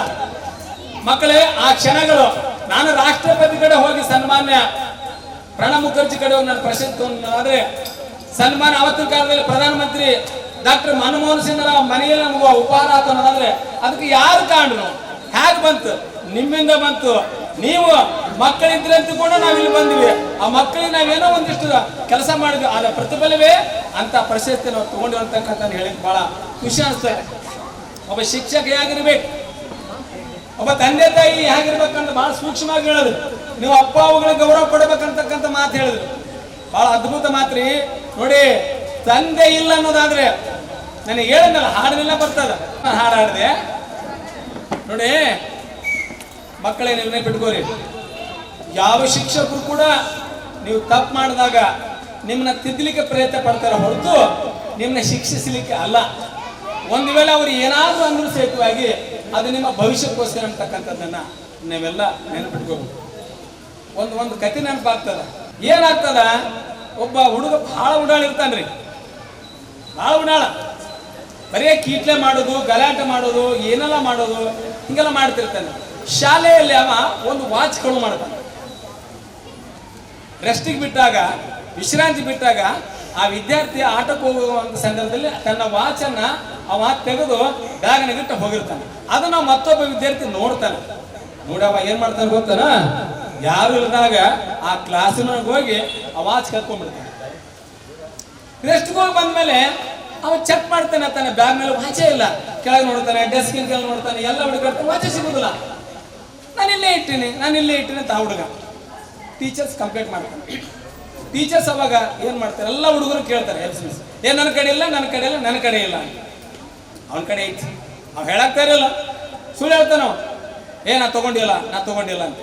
ಮಕ್ಕಳೇ, ಆ ಕ್ಷಣಗಳು. ನಾನು ರಾಷ್ಟ್ರಪತಿ ಕಡೆ ಹೋಗಿ ಸನ್ಮಾನ್ಯ ಪ್ರಣಬ್ ಮುಖರ್ಜಿ ಕಡೆ ನನ್ನ ನಾನು ಪ್ರಶಸ್ತಿ ಆದ್ರೆ ಸನ್ಮಾನ ಅವತ್ತಿನ ಕಾಲದಲ್ಲಿ ಪ್ರಧಾನಮಂತ್ರಿ ಡಾಕ್ಟರ್ ಮನಮೋಹನ್ ಸಿಂಗ್ ಮನೆಯಲ್ಲಿ ನಮಗೂ ಉಪಹಾರ ಆತ ಅದಕ್ಕೆ ಯಾರು ಕಾರಣರು ಹೇಗೆ ಬಂತು? ನಿಮ್ಮಿಂದ ಬಂತು. ನೀವು ಮಕ್ಕಳಿದ್ರೆ ಅಂತ ಕೂಡ ನಾವು ಇಲ್ಲಿ ಬಂದಿವಿ. ಆ ಮಕ್ಕಳಿಗೆ ನಾವೇನೋ ಒಂದಿಷ್ಟು ಕೆಲಸ ಮಾಡಿದ್ವಿ. ಅದರ ಪ್ರತಿಫಲವೇ ಅಂತ ಪ್ರಶಸ್ತಿ ನಾವು ತಗೊಂಡಿವಿ ಅಂತಕ್ಕಂಥ ಹೇಳಿದ್ ಬಹಳ ಖುಷಿ ಅನಿಸ್ತದೆ ಒಬ್ಬ ಶಿಕ್ಷಕ ಹೇಗಿರ್ಬೇಕು? ಒಬ್ಬ ತಂದೆ ತಾಯಿ ಹೇಗಿರ್ಬೇಕಂತ ಬಹಳ ಸೂಕ್ಷ್ಮವಾಗಿ ಹೇಳೋದು ನೀವು ಅಪ್ಪ ಅವುಗಳ ಗೌರವ ಕೊಡಬೇಕಂತಕ್ಕಂಥ ಮಾತು ಹೇಳಿದ್ರು. ಬಹಳ ಅದ್ಭುತ ಮಾತ್ರಿ ನೋಡಿ, ತಂದೆ ಇಲ್ಲ ಅನ್ನೋದಾದ್ರೆ ನನಗೆ ಹೇಳಿದ್ನಲ್ಲ ಹಾಡನೆಲ್ಲ ಬರ್ತದ. ಹಾಡು ನೋಡಿ, ಮಕ್ಕಳೇ ನಿರ್ಣಯ ನೆನ್ಪಿಟ್ಕೋರಿ ಯಾವ ಶಿಕ್ಷಕರು ಕೂಡ ನೀವು ತಪ್ಪು ಮಾಡಿದಾಗ ನಿಮ್ಮನ್ನ ತಿದ್ದಲಿಕ್ಕೆ ಪ್ರಯತ್ನ ಪಡ್ತಾರೆ ಹೊರತು ನಿಮ್ಮನ್ನ ಶಿಕ್ಷಿಸಲಿಕ್ಕೆ ಅಲ್ಲ. ಒಂದು ವೇಳೆ ಅವರು ಏನಾದರೂ ಅಂದ್ರೂ ಸೇತುವಾಗಿ ಅದು ನಿಮ್ಮ ಭವಿಷ್ಯಕ್ಕೋಸ್ಕರ ಅಂತಕ್ಕಂಥದ್ದನ್ನ ನೀವೆಲ್ಲ ನೆನಪಿಟ್ಕೋಬೇಕು. ಒಂದು ಒಂದು ಕತೆ ನೆನಪಾಗ್ತದ. ಏನಾಗ್ತದ? ಒಬ್ಬ ಹುಡುಗ ಬಹಳ ಉಡಾಳ ಇರ್ತಾನ್ರಿ. ಬಹಳ ಉಡಾಳ. ಬರೀ ಕೀಟ್ಲೆ ಮಾಡೋದು, ಗಲಾಟೆ ಮಾಡೋದು, ಏನೆಲ್ಲ ಮಾಡೋದು, ಹಿಂಗೆಲ್ಲ ಮಾಡ್ತಿರ್ತಾನೆ. ಶಾಲೆಯಲ್ಲಿ ಅವ ಒಂದು ವಾಚ್ ಕಳು ಮಾಡ್ತಾನೆ. ರೆಸ್ಟಿಗೆ ಬಿಟ್ಟಾಗ, ವಿಶ್ರಾಂತಿ ಬಿಟ್ಟಾಗ ಆ ವಿದ್ಯಾರ್ಥಿ ಆಟಕ್ಕೆ ಹೋಗುವಂತ ಸಂದರ್ಭದಲ್ಲಿ ತನ್ನ ವಾಚನ್ನ ಅವ ತೆಗೆದು ಬ್ಯಾಗ್ನಾಗಿಟ್ಟು ಹೋಗಿರ್ತಾನೆ. ಅದನ್ನ ಮತ್ತೊಬ್ಬ ವಿದ್ಯಾರ್ಥಿ ನೋಡ್ತಾನೆ. ನೋಡವ ಏನ್ ಮಾಡ್ತಾನೆ ಗೊತ್ತಾನ? ಯಾರು ಇಲ್ಲದಾಗ ಆ ಕ್ಲಾಸಿನೊಳಗೆ ಹೋಗಿ ಆ ವಾಚ್ ಕರ್ಕೊಂಡ್ಬಿಡ್ತಾನೆ. ರೆಸ್ಟ್ ಹೋಗಿ ಬಂದ್ಮೇಲೆ ಅವ ಚೆಕ್ ಮಾಡ್ತಾನೆ ತನ್ನ ಬ್ಯಾಗ್ ಮೇಲೆ ವಾಚೇ ಇಲ್ಲ. ಕೆಳಗೆ ನೋಡ್ತಾನೆ ಡೆಸ್ಕಿನ ಕೆಳಗೆ ನೋಡ್ತಾನೆ, ಎಲ್ಲ ಹುಡುಗಾಡ್ತಾನೆ ವಾಚೆ ಸಿಗುದಿಲ್ಲ. ನಾನು ಇಲ್ಲೇ ಇಟ್ಟಿನಿ, ನಾನು ಇಲ್ಲೇ ಇಟ್ಟಿನಿ ಅಂತ ಹುಡುಗ. ಟೀಚರ್ಸ್ ಕಂಪ್ಲೇಂಟ್ ಮಾಡ್ತಾರೆ. ಟೀಚರ್ಸ್ ಅವಾಗ ಏನು ಮಾಡ್ತಾರೆ? ಎಲ್ಲ ಹುಡುಗರು ಕೇಳ್ತಾರೆ ಎಲ್ಸ್ ಮಿಸ್ ಏ ನನ್ನ ಕಡೆ ಇಲ್ಲ ನನ್ನ ಕಡೆ ಇಲ್ಲ ನನ್ನ ಕಡೆ ಇಲ್ಲ. ಅವನ ಕಡೆ ಐತಿ. ಅವ್ನು ಹೇಳಾಗ್ತಾ ಇರಲ್ಲ. ಸುಳ್ಳು ಹೇಳ್ತಾನ ಏ, ನಾ ತಗೊಂಡಿಲ್ಲ ನಾ ತಗೊಂಡಿಲ್ಲ ಅಂತ.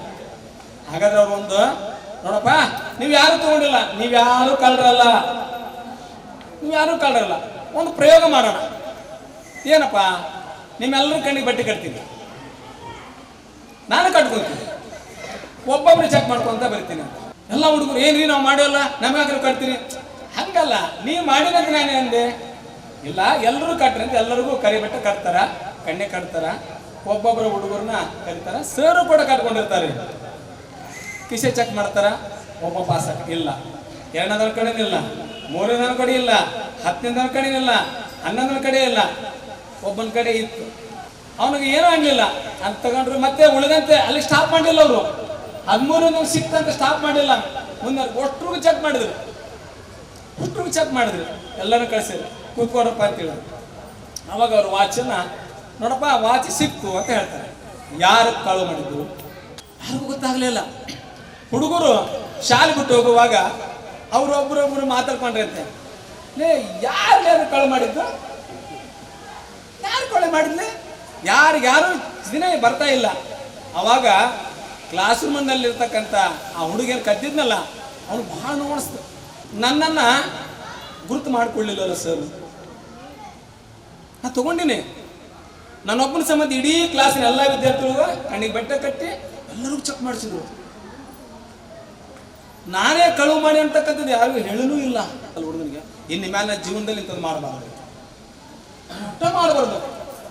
ಹಾಗಾದ್ರೆ ಅವ್ರು ಒಂದು, ನೋಡಪ್ಪ, ನೀವು ಯಾರು ತಗೊಂಡಿಲ್ಲ, ನೀವು ಯಾರು ಕಳ್ರಲ್ಲ. ನೀವು ಯಾರು ಕಳ್ರಲ್ಲ. ಒಂದು ಪ್ರಯೋಗ ಮಾಡೋಣ. ಏನಪ್ಪ? ನಿಮ್ಮೆಲ್ಲರೂ ಕಣ್ಣಿಗೆ ಬಟ್ಟೆ ಕಟ್ತೀನಿ. ನಾನು ಕಟ್ಕೊಂತೀನಿ ಒಬ್ಬೊಬ್ರು ಚೆಕ್ ಮಾಡ್ಕೊಂತ ಬರ್ತೀನಿ ಎಲ್ಲ ಹುಡುಗರು, ಏನ್ರಿ ನಾವು ಮಾಡೋಲ್ಲ ನಮಗಾದ್ರೂ ಕಟ್ತೀನಿ ಹಂಗಲ್ಲ, ನೀವು ಮಾಡಿದಂತ ನಾನೇ ಅಂದೆ. ಇಲ್ಲ ಎಲ್ಲರೂ ಕಟ್ರಿ ಅಂತ ಎಲ್ಲರಿಗೂ ಕರಿಬೆಟ್ಟ ಕಟ್ತಾರ, ಕಣ್ಣೆ ಕಟ್ತಾರ ಒಬ್ಬೊಬ್ಬರ ಹುಡುಗರನ್ನ ಕರಿತಾರ, ಸರ್ ಕೂಡ ಕಟ್ಕೊಂಡಿರ್ತಾರೆ. ಕಿಸೆ ಚೆಕ್ ಮಾಡ್ತಾರ, ಒಬ್ಬ ಪಾಸ್ ಇಲ್ಲ. ಎರಡನೇದ್ರ ಕಡೆನೂ ಇಲ್ಲ ಮೂರನೇದವ್ರ ಕಡೆ ಇಲ್ಲ ಹತ್ತನೇದವ್ರ ಕಡೆ ಇಲ್ಲ ಹನ್ನೊಂದರ ಕಡೆ ಇಲ್ಲ. ಒಬ್ಬನ ಕಡೆ ಇತ್ತು. ಅವನಿಗೆ ಏನೂ ಆಗಲಿಲ್ಲ. ಅಂತ ತಗೊಂಡ್ರು ಮತ್ತೆ ಉಳಿದಂತೆ, ಅಲ್ಲಿ ಸ್ಟಾಪ್ ಮಾಡಿಲ್ಲ ಅವರು. ಹದಿಮೂರನೇ ಸಿಕ್ತಂತ ಸ್ಟಾಪ್ ಮಾಡಿಲ್ಲ ಮುಂದೆ ಒಟ್ರಿಗೂ ಚೆಕ್ ಮಾಡಿದ್ರು. ಒಟ್ರಿಗೂ ಚೆಕ್ ಮಾಡಿದ್ರು. ಎಲ್ಲರೂ ಕಳಿಸಿದ್ರು. ಕೂತ್ಕೊಡಪ್ಪ ಅಂತೇಳಿ ಅವಾಗ ಅವ್ರ ವಾಚನ್ನ ನೋಡಪ್ಪ ವಾಚ್ ಸಿಕ್ತು ಅಂತ ಹೇಳ್ತಾರೆ. ಯಾರು ಕಳು ಮಾಡಿದ್ರು ಯಾರಿಗೂ ಗೊತ್ತಾಗ್ಲಿಲ್ಲ ಹುಡುಗರು ಶಾಲೆ ಬಿಟ್ಟು ಹೋಗುವಾಗ ಅವ್ರೊಬ್ರೊಬ್ರು ಮಾತಾಡ್ಕೊಂಡ್ರಂತೆ. ಲೇ, ಯಾರು ಯಾರು ಕಳು ಮಾಡಿದ್ದು? ಯಾರು ಕೊಳೆ ಮಾಡಿದ್ಲೆ? ಯಾರು ಯಾರು? ದಿನ ಬರ್ತಾ ಇಲ್ಲ. ಅವಾಗ ಕ್ಲಾಸ್ ರೂಮ್ನಲ್ಲಿ ಇರ್ತಕ್ಕಂಥ ಆ ಹುಡುಗಿಯನ್ನು ಕದ್ದಿದ್ನಲ್ಲ ಅವನು ಭಾಳ ನೋಡಿಸ್ತು ನನ್ನನ್ನು ಗುರುತು ಮಾಡಿಕೊಳ್ಳಿಲ್ಲಲ್ಲ ಸರ್ ನಾ ತಗೊಂಡಿನಿ. ನನ್ನೊಬ್ಬನ ಸಂಬಂಧ ಇಡೀ ಕ್ಲಾಸಿನ ಎಲ್ಲ ವಿದ್ಯಾರ್ಥಿಗಳು ಕಣ್ಣಿಗೆ ಬೆಟ್ಟ ಕಟ್ಟಿ ಎಲ್ಲರಿಗೂ ಚೆಕ್ ಮಾಡಿಸಿದ್ರು. ನಾನೇ ಕಳುವು ಮಾಡಿ ಅಂತಕ್ಕಂಥದ್ದು ಯಾರಿಗೂ ಹೇಳನೂ ಇಲ್ಲ. ಅಲ್ಲಿ ಹುಡುಗನಿಗೆ ಇನ್ನು ಮೇಲೆ ಜೀವನದಲ್ಲಿ ಇಂಥದ್ದು ಮಾಡಬಾರ್ದು. ಮಾಡಬಾರ್ದು.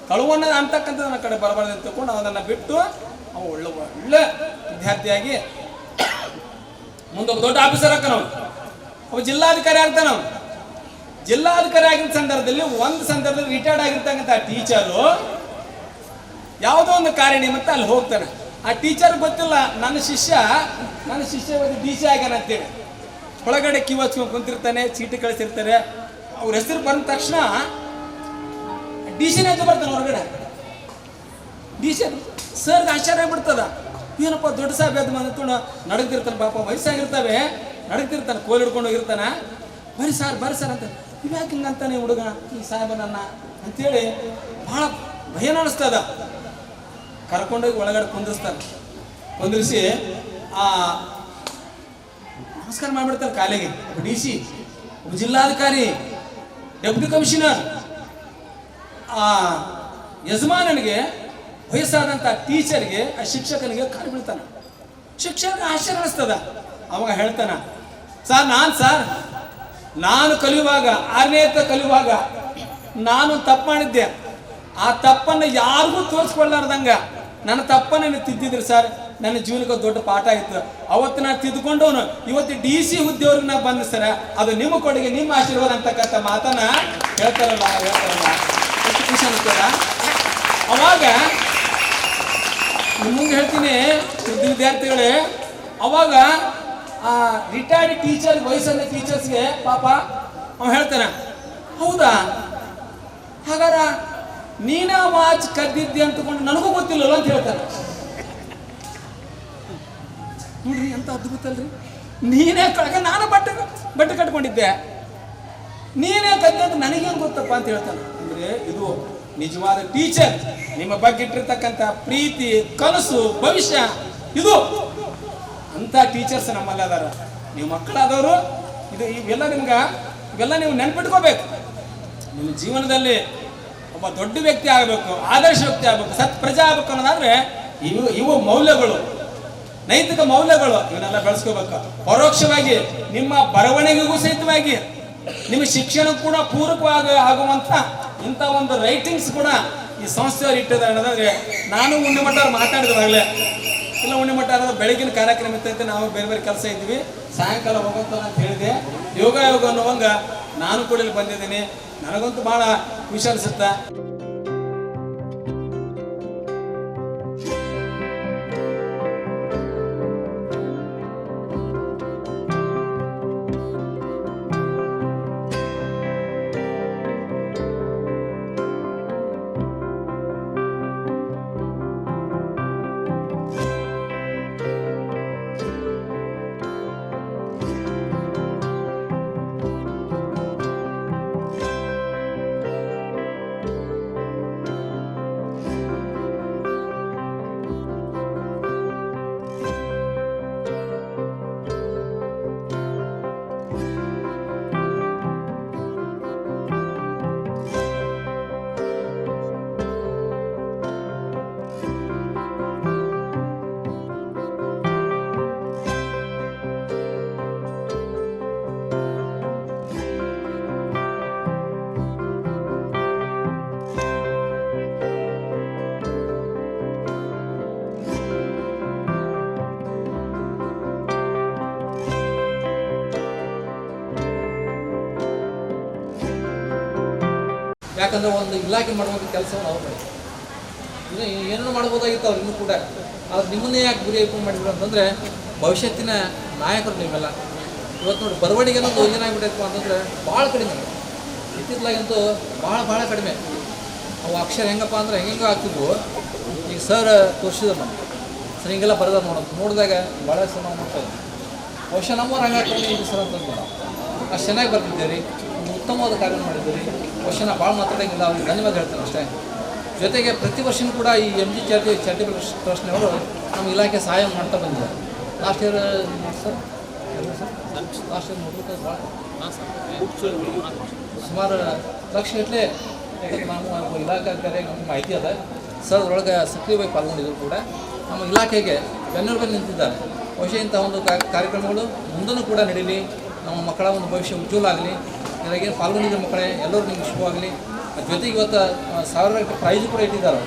ಕಳುವನ್ನ ಅಂತಕ್ಕಂಥದ್ದು ನನ್ನ ಕಡೆ ಬರಬಾರ್ದು ಅಂತ ಅದನ್ನು ಬಿಟ್ಟು ಅವ ಒಳ್ಳೆ ಒಳ್ಳೆ ವಿದ್ಯಾರ್ಥಿಯಾಗಿ ಮುಂದೆ ದೊಡ್ಡ ಆಫೀಸರ್ ಹಾಕ ನಾವು ಅವ ಜಿಲ್ಲಾಧಿಕಾರಿ ಆಗ್ತಾನ ನಾವು ಜಿಲ್ಲಾಧಿಕಾರಿ ಆಗಿದ್ದ ಸಂದರ್ಭದಲ್ಲಿ ಒಂದು ಸಂದರ್ಭದಲ್ಲಿ ರಿಟೈರ್ಡ್ ಆಗಿರ್ತಕ್ಕಂಥ ಟೀಚರು ಯಾವುದೋ ಒಂದು ಕಾರ್ಯ ನಿಮಿತ್ತ ಅಲ್ಲಿ ಹೋಗ್ತಾನೆ. ಆ ಟೀಚರ್ ಗೊತ್ತಿಲ್ಲ, ನನ್ನ ಶಿಷ್ಯ ನನ್ನ ಶಿಷ್ಯ ಡಿ ಸಿ ಆಗ್ಯಾನ ಅಂತೇಳಿ. ಒಳಗಡೆ ಕ್ಯೂ ಹಚ್ಕೊಂಡು ಕುಂತಿರ್ತಾನೆ ಚೀಟಿ ಕಳಿಸಿರ್ತಾರೆ. ಅವ್ರ ಹೆಸರು ಬಂದ ತಕ್ಷಣ ಡಿ ಸಿನೇ ಬರ್ತಾನೆ ಹೊರಗಡೆ. ಡಿ ಸಿ ಸರ್ಗೆ ಆಶ್ಚರ್ಯ ಆಗ್ಬಿಡ್ತದ. ಏನಪ್ಪ ದೊಡ್ಡ ಸಾಹೇಬ್ ಎದ್ದು ಬಂದು ನಡಗ್ತಿರ್ತಾನೆ ಪಾಪ, ವಯಸ್ಸಾಗಿರ್ತವೆ. ನಡಗ್ತಿರ್ತಾನೆ, ಕೋಲ್ ಹಿಡ್ಕೊಂಡು ಹೋಗಿರ್ತಾನ. ಬರ್ರಿ ಸಾರ್ ಬರ್ರಿ ಸರ್ ಅಂತ. ಇವ್ಯಾಕೆ ಹಿಂಗಂತಾನೆ ಹುಡುಗ, ಈ ಸಾಹೇಬನನ್ನ ಅಂತೇಳಿ ಭಾಳ ಭಯ ಅನಿಸ್ತದ ಕರ್ಕೊಂಡೋಗಿ ಒಳಗಡೆ ಕುಂದಿರ್ಸ್ತಾರೆ ಕುಂದಿರಿಸಿ ಆ ನಮಸ್ಕಾರ ಮಾಡಿಬಿಡ್ತಾರೆ ಕಾಲಿಗೆ. ಡಿ ಸಿ ಜಿಲ್ಲಾಧಿಕಾರಿ, ಡೆಪ್ಯೂಟಿ ಕಮಿಷನರ್. ಆ ಯಜಮಾನನಿಗೆ ವಯಸ್ಸಾದಂಥ ಟೀಚರ್ಗೆ ಆ ಶಿಕ್ಷಕನಿಗೆ ಕಾಲು ಬೀಳ್ತಾನೆ. ಶಿಕ್ಷಕ ಆಶ್ಚರ್ಯ ಅನಿಸ್ತದ. ಅವಾಗ ಹೇಳ್ತಾನ, ಸರ್, ನಾನು ಸರ್, ನಾನು ಕಲಿಯುವಾಗ ಆರನೇ ಕಲಿಯುವಾಗ ನಾನು ತಪ್ಪು ಮಾಡಿದ್ದೆ. ಆ ತಪ್ಪನ್ನು ಯಾರಿಗೂ ತೋರಿಸ್ಕೊಳ್ಳಾರ್ದಂಗ ನನ್ನ ತಪ್ಪನ್ನು ನೀವು ತಿದ್ದಿದ್ರಿ ಸರ್. ನನ್ನ ಜೀವನಕ್ಕೆ ದೊಡ್ಡ ಪಾಠ ಆಯ್ತು ಅವತ್ತು ನಾನು ತಿದ್ದುಕೊಂಡವನು. ಇವತ್ತು ಡಿ ಸಿ ಹುದ್ದೆಯವ್ರಿಗೆ ನಾ ಬಂದ ಸರ. ಅದು ನಿಮ್ಮ ಕೊಡುಗೆ, ನಿಮ್ಮ ಆಶೀರ್ವಾದ ಅಂತಕ್ಕಂಥ ಮಾತನ್ನ ಹೇಳ್ತಾರಲ್ಲ ಹೇಳ್ತಾರಲ್ಲ. ಅವಾಗ ನಿಮ್ ಮುಂದೆ ಹೇಳ್ತೀನಿ ವಿದ್ಯಾರ್ಥಿಗಳೇ ಅವಾಗ, ಆ ರಿಟೈರ್ಡ್ ಟೀಚರ್ ವಯಸ್ಸನ್ನ ಟೀಚರ್ಸ್ಗೆ ಪಾಪ ಅವ್ನು ಹೇಳ್ತಾನೆ ಹೌದಾ? ಹಾಗಾರ ನೀನ ವಾಚ್ ಕದ್ದಿದ್ದೆ ಅಂತಕೊಂಡು ನನಗೂ ಗೊತ್ತಿಲ್ಲಲ್ಲ ಅಂತ ಹೇಳ್ತಾನೆ ನೋಡ್ರಿ, ಎಂತ ಅದ್ಭುತಲ್ರಿ ನೀನೇ ಕಳಕ, ನಾನು ಬಟ್ಟೆ ಬಟ್ಟೆ ಕಟ್ಕೊಂಡಿದ್ದೆ. ನೀನೇ ಕದ್ದೆ ಅಂತ ನನಗೇನು ಗೊತ್ತಪ್ಪ ಅಂತ ಹೇಳ್ತಾನೆ ಅಂದ್ರೆ ಇದು ನಿಜವಾದ ಟೀಚರ್ ನಿಮ್ಮ ಬಗ್ಗೆ ಇಟ್ಟಿರ್ತಕ್ಕಂಥ ಪ್ರೀತಿ, ಕನಸು, ಭವಿಷ್ಯ, ಇದು. ಅಂತ ಟೀಚರ್ಸ್ ನಮ್ಮಲ್ಲಿ ಅದಾರ. ನೀವು ಮಕ್ಕಳಾದವರು, ಇದು ಇವೆಲ್ಲ ನಿಮ್ಗೆ, ಇವೆಲ್ಲ ನೀವು ನೆನ್ಪಿಟ್ಕೋಬೇಕು. ನಿಮ್ಮ ಜೀವನದಲ್ಲಿ ಒಬ್ಬ ದೊಡ್ಡ ವ್ಯಕ್ತಿ ಆಗಬೇಕು, ಆದರ್ಶ ವ್ಯಕ್ತಿ ಆಗಬೇಕು ಸತ್ ಪ್ರಜಾ ಆಗಬೇಕು ಅನ್ನೋದಾದ್ರೆ, ಇವು ಇವು ಮೌಲ್ಯಗಳು. ನೈತಿಕ ಮೌಲ್ಯಗಳು, ಇವನ್ನೆಲ್ಲ ಬೆಳೆಸ್ಕೋಬೇಕು. ಪರೋಕ್ಷವಾಗಿ ನಿಮ್ಮ ಬರವಣಿಗೆಗೂ ಸಹಿತವಾಗಿ. ನಿಮ್ಮ ಶಿಕ್ಷಣ ಕೂಡ ಪೂರಕವಾಗ ಆಗುವಂತ ಇಂಥ ಒಂದು ರೈಟಿಂಗ್ಸ್ ಕೂಡ ಈ ಸಂಸ್ಥೆಯವರು ಇಟ್ಟಿದ್ದಾರೆ ಅನ್ನೋದಾದ್ರೆ ನಾನು ಉಣ್ಣಿಮಠ ಅವ್ರು ಮಾತಾಡಿದ್ರಾಗಲೇ ಇಲ್ಲ ಉಣ್ಣಿಮಠ ಅನ್ನೋದು ಬೆಳಗಿನ ಕಾರ್ಯಕ್ರಮ ಇರ್ತೈತೆ ನಾವು ಬೇರೆ ಬೇರೆ ಕೆಲಸ ಇದ್ವಿ ಸಾಯಂಕಾಲ ಹೋಗುವಂತ ಅಂತ ಹೇಳಿದೆ. ಯೋಗ ಯೋಗ ಅನ್ನುವಂಗ ನಾನು ಕೂಡ ಇಲ್ಲಿ ಬಂದಿದ್ದೀನಿ. ನನಗಂತೂ ಭಾಳ ಖುಷಿ ಅನ್ಸುತ್ತೆ. ಯಾಕಂದ್ರೆ ಒಂದು ಇಲಾಖೆ ಮಾಡುವಂಥ ಕೆಲಸವನ್ನು ಅವ್ರು ಇನ್ನು ಏನೇನು ಮಾಡ್ಬೋದಾಗಿತ್ತು ಅವ್ರು ಇನ್ನೂ ಕೂಡ. ಆದ್ರೆ ನಿಮ್ಮನ್ನೇ ಯಾಕೆ ಗುರಿ ಇಟ್ಕೊಂಡು ಮಾಡಿದ್ರು ಅಂತಂದರೆ ಭವಿಷ್ಯತ್ತಿನ ನಾಯಕರು ನೀವೆಲ್ಲ. ಇವತ್ತು ನೋಡಿ ಬರವಣಿಗೆ ಅನ್ನೋದು ಏನಾಗ್ಬಿಟ್ಟೈತಪ್ಪ ಅಂತಂದ್ರೆ ಭಾಳ ಕಡಿಮೆ. ಇತ್ತಿತ್ತಲಾಗಂತೂ ಭಾಳ ಭಾಳ ಕಡಿಮೆ. ಅವು ಅಕ್ಷರ ಹೆಂಗಪ್ಪ ಅಂದ್ರೆ ಹೆಂಗೆ ಆಗ್ತಿದ್ವು. ಈಗ ಸರ್ ತೋರಿಸಿದ್ರು ನಮ್ಗೆ. ಸರ್, ಹಿಂಗೆಲ್ಲ ಬರೆದ ನೋಡೋದು ನೋಡಿದಾಗ ಭಾಳ ಸರ್ ಬಹುಶಃ ನಮ್ಮವ್ರು ಹಂಗೆ ಹಾಕೊಂಡು ಸರ್ ಅಂತಂದ್ರೆ ಅಷ್ಟು ಚೆನ್ನಾಗಿ ಬರ್ತಿದ್ದೇವೆ ಒಂದು ಉತ್ತಮವಾದ ಕಾರ್ಯ ಮಾಡಿದ್ದೀರಿ ವರ್ಷನ ಭಾಳ ಮಾತಾಡೋಂಗಿಲ್ಲ ಅವ್ರಿಗೆ ಧನ್ಯವಾದ ಹೇಳ್ತೇನೆ ಅಷ್ಟೇ. ಜೊತೆಗೆ ಪ್ರತಿ ವರ್ಷವೂ ಕೂಡ ಈ ಎಂ ಜಿ ಚಾರಿಟಿ ಚಾರಿಟೇಬಲ್ ಟ್ರಸ್ಟ್ನವರು ನಮ್ಮ ಇಲಾಖೆ ಸಹಾಯ ಮಾಡ್ತಾ ಬಂದಿದ್ದಾರೆ. Last year sir last year ನೋಡ್ಲಿಕ್ಕೆ ಭಾಳ ಸುಮಾರು ಲಕ್ಷ ಗಟ್ಟಲೆ ಇಲಾಖೆ ನಮ್ಗೆ ಮಾಹಿತಿ ಅದ. ಸರ್ ಅದರೊಳಗೆ ಸಕ್ರಿಯವಾಗಿ ಪಾಲ್ಗೊಂಡಿದ್ರು ಕೂಡ. ನಮ್ಮ ಇಲಾಖೆಗೆ ಬೆನ್ನೆಲುಬಲ್ಲಿ ನಿಂತಿದ್ದಾರೆ. ಬಹುಶಃ ಇಂಥ ಒಂದು ಕಾರ್ಯಕ್ರಮಗಳು ಮುಂದೂ ಕೂಡ ನಡೀಲಿ. ನಮ್ಮ ಮಕ್ಕಳ ಒಂದು ಭವಿಷ್ಯ ಉಜ್ವಲ ಆಗಲಿ. ಇದರಾಗೇನು ಪಾಲ್ಗೊಂಡಿದ್ದ ಮಕ್ಕಳೇ, ಎಲ್ಲರೂ ನಿಮ್ಗೆ ಶುಭವಾಗಲಿ. ಜೊತೆಗೆ ಇವತ್ತು ಸಾವಿರ ಪ್ರೈಜ್ ಕೂಡ ಇಟ್ಟಿದ್ದಾರೆ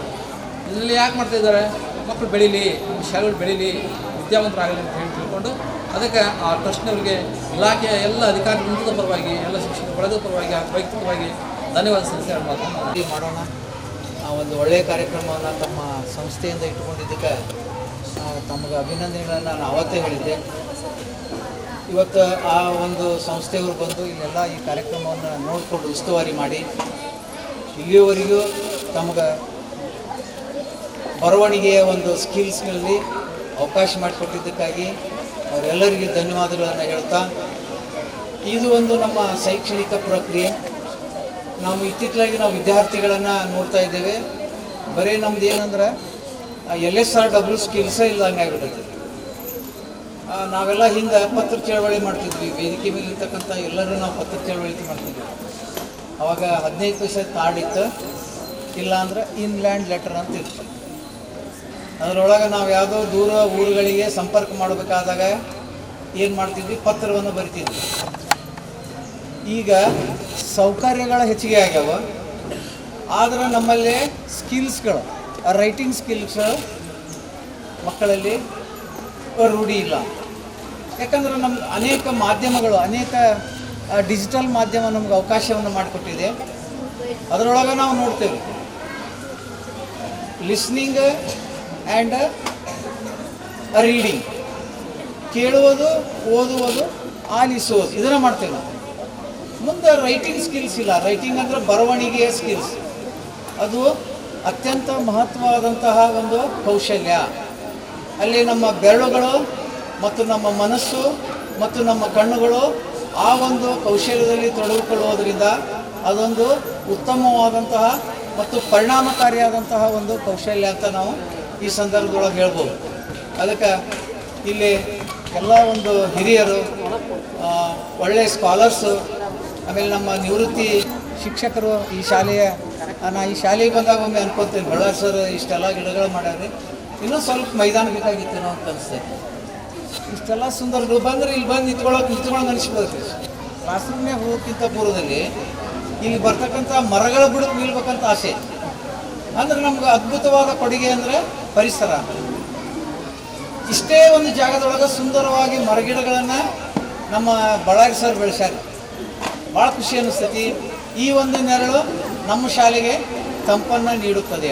ಇದರಲ್ಲಿ ಯಾಕೆ ಮಾಡ್ತಾ ಇದ್ದಾರೆ? ಮಕ್ಕಳು ಬೆಳೀಲಿ, ನಮ್ಮ ಶಾಲೆಗಳು ಬೆಳೀಲಿ, ವಿದ್ಯಾವಂತರಾಗಲಿ ಅಂತ ಹೇಳಿ ತಿಳ್ಕೊಂಡು ಅದಕ್ಕೆ ಆ ಟ್ರಸ್ಟ್ನವರಿಗೆ ಇಲಾಖೆಯ ಎಲ್ಲ ಅಧಿಕಾರಿ ವೃಂದದ ಪರವಾಗಿ, ಎಲ್ಲ ಶಿಕ್ಷಣ ಬಳಗದ ಪರವಾಗಿ ವೈಯಕ್ತಿಕವಾಗಿ ಧನ್ಯವಾದ ಸಂಸ್ಥೆ ಮಾತನಾಡಿ ಮಾಡೋಣ. ಆ ಒಂದು ಒಳ್ಳೆಯ ಕಾರ್ಯಕ್ರಮವನ್ನು ತಮ್ಮ ಸಂಸ್ಥೆಯಿಂದ ಇಟ್ಟುಕೊಂಡಿದ್ದಕ್ಕೆ ತಮಗೆ ಅಭಿನಂದನೆಗಳನ್ನು ನಾನು ಅವತ್ತೇ ಹೇಳಿದ್ದೆ. ಇವತ್ತು ಆ ಒಂದು ಸಂಸ್ಥೆಯವರು ಬಂದು ಇಲ್ಲೆಲ್ಲ ಈ ಕಾರ್ಯಕ್ರಮವನ್ನು ನೋಡಿಕೊಂಡು ಉಸ್ತುವಾರಿ ಮಾಡಿ ಇಲ್ಲಿಯವರೆಗೂ ತಮಗೆ ಬರವಣಿಗೆಯ ಒಂದು ಸ್ಕಿಲ್ಸ್ಗಳಲ್ಲಿ ಅವಕಾಶ ಮಾಡಿಕೊಟ್ಟಿದ್ದಕ್ಕಾಗಿ ಅವರೆಲ್ಲರಿಗೂ ಧನ್ಯವಾದಗಳನ್ನು ಹೇಳ್ತಾ ಇದು ಒಂದು ನಮ್ಮ ಶೈಕ್ಷಣಿಕ ಪ್ರಕ್ರಿಯೆ. ನಾವು ಇತ್ತಿತ್ತಲಾಗಿ ನಾವು ವಿದ್ಯಾರ್ಥಿಗಳನ್ನು ನೋಡ್ತಾ ಇದ್ದೇವೆ. ಬರೀ ನಮ್ದು ಏನಂದ್ರೆ ಎಲ್ ಎಸ್ ಆರ್ ಡಬ್ಲ್ಯೂ ಸ್ಕಿಲ್ಸೇ ಇಲ್ಲ ಹಂಗೆ ಆ, ನಾವೆಲ್ಲ ಹಿಂದೆ ಪತ್ರ ಚಳವಳಿ ಮಾಡ್ತಿದ್ವಿ. ವೇದಿಕೆ ಮೇಲೆ ಇರ್ತಕ್ಕಂಥ ಎಲ್ಲರೂ ನಾವು ಪತ್ರ ಚಳವಳಿ ಮಾಡ್ತಿದ್ವಿ. ಅವಾಗ ಹದಿನೈದು ಪೈಸೆ ಕಾರ್ಡ್ ಇತ್ತು ಇಲ್ಲ ಅಂದ್ರೆ ಇನ್ಲ್ಯಾಂಡ್ ಲೆಟರ್ ಅಂತ ಇತ್ತು. ಅದರೊಳಗೆ ನಾವು ಯಾವುದೋ ದೂರ ಊರುಗಳಿಗೆ ಸಂಪರ್ಕ ಮಾಡಬೇಕಾದಾಗ ಏನು ಮಾಡ್ತಿದ್ವಿ? ಪತ್ರವನ್ನು ಬರಿತಿದ್ವಿ. ಈಗ ಸೌಕರ್ಯಗಳ ಹೆಚ್ಚಿಗೆ ಆಗ್ಯಾವ. ಆದರೆ ನಮ್ಮಲ್ಲಿ ಸ್ಕಿಲ್ಸ್ಗಳು ರೈಟಿಂಗ್ ಸ್ಕಿಲ್ಸ್ ಮಕ್ಕಳಲ್ಲಿ ರೂಢಿ ಇಲ್ಲ. ಯಾಕಂದ್ರೆ ನಮ್ಗೆ ಅನೇಕ ಮಾಧ್ಯಮಗಳು, ಅನೇಕ ಡಿಜಿಟಲ್ ಮಾಧ್ಯಮ ನಮ್ಗೆ ಅವಕಾಶವನ್ನು ಮಾಡಿಕೊಟ್ಟಿದೆ. ಅದರೊಳಗೆ ನಾವು ನೋಡ್ತೇವೆ. ಲಿಸ್ನಿಂಗ್ ಆ್ಯಂಡ್ ರೀಡಿಂಗ್ ಕೇಳುವುದು, ಓದುವುದು, ಆಲಿಸುವುದು, ಇದನ್ನು ಮಾಡ್ತೇವೆ ನಾವು. ಮುಂದೆ ರೈಟಿಂಗ್ ಸ್ಕಿಲ್ಸ್ ಇಲ್ಲ. ರೈಟಿಂಗ್ ಅಂದರೆ ಬರವಣಿಗೆಯ ಸ್ಕಿಲ್ಸ್ ಅದು ಅತ್ಯಂತ ಮಹತ್ವವಾದಂತಹ ಒಂದು ಕೌಶಲ್ಯ. ಅಲ್ಲಿ ನಮ್ಮ ಬೆರಳುಗಳು ಮತ್ತು ನಮ್ಮ ಮನಸ್ಸು ಮತ್ತು ನಮ್ಮ ಕಣ್ಣುಗಳು ಆ ಒಂದು ಕೌಶಲ್ಯದಲ್ಲಿ ತೊಡಗಿಕೊಳ್ಳುವುದರಿಂದ ಅದೊಂದು ಉತ್ತಮವಾದಂತಹ ಮತ್ತು ಪರಿಣಾಮಕಾರಿಯಾದಂತಹ ಒಂದು ಕೌಶಲ್ಯ ಅಂತ ನಾವು ಈ ಸಂದರ್ಭದೊಳಗೆ ಹೇಳ್ಬೋದು. ಅದಕ್ಕೆ ಇಲ್ಲಿ ಎಲ್ಲ ಒಂದು ಹಿರಿಯರು ಒಳ್ಳೆಯ ಸ್ಕಾಲರ್ಸು, ಆಮೇಲೆ ನಮ್ಮ ನಿವೃತ್ತಿ ಶಿಕ್ಷಕರು ಈ ಶಾಲೆಯ ನಾನು ಈ ಶಾಲೆಗೆ ಬಂದಾಗ ಒಮ್ಮೆ ಅನ್ಕೋತೀನಿ, ಬಳ್ಳಾರಿ ಸರ್ ಇಷ್ಟೆಲ್ಲ ಗಿಡಗಳು ಮಾಡ್ಯಾರಿ ಇನ್ನೂ ಸ್ವಲ್ಪ ಮೈದಾನ ಬೇಕಾಗಿತ್ತೇನೋ ಅಂತ ಅನಿಸ್ತೈತೆ. ಇಷ್ಟೆಲ್ಲ ಸುಂದರಗಳು ಬಂದರೆ ಇಲ್ಲಿ ಬಂದು ನಿಂತ್ಕೊಳ್ಳೋಕೆ ನಿಂತ್ಕೊಳ್ಳೋಕೆ ಅನಿಸ್ಬೋದು ಕ್ಲಾಸ್ ಹೋಗೋಕ್ಕಿಂತ ಪೂರ್ವದಲ್ಲಿ ಇಲ್ಲಿ ಬರ್ತಕ್ಕಂಥ ಮರಗಳ ಬುಡಕ್ಕೆ ನಿಲ್ಬೇಕಂತ ಆಸೆ. ಅಂದ್ರೆ ನಮ್ಗೆ ಅದ್ಭುತವಾದ ಕೊಡುಗೆ ಅಂದರೆ ಪರಿಸರ. ಇಷ್ಟೇ ಒಂದು ಜಾಗದೊಳಗೆ ಸುಂದರವಾಗಿ ಮರಗಿಡಗಳನ್ನು ನಮ್ಮ ಬಳ್ಳಾರಿ ಸರ್ ಬೆಳೆಸ್ಯಾರ. ಭಾಳ ಖುಷಿ ಅನಿಸ್ತೈತಿ ಈ ಒಂದು ನೆರಳು ನಮ್ಮ ಶಾಲೆಗೆ ತಂಪನ್ನು ನೀಡುತ್ತದೆ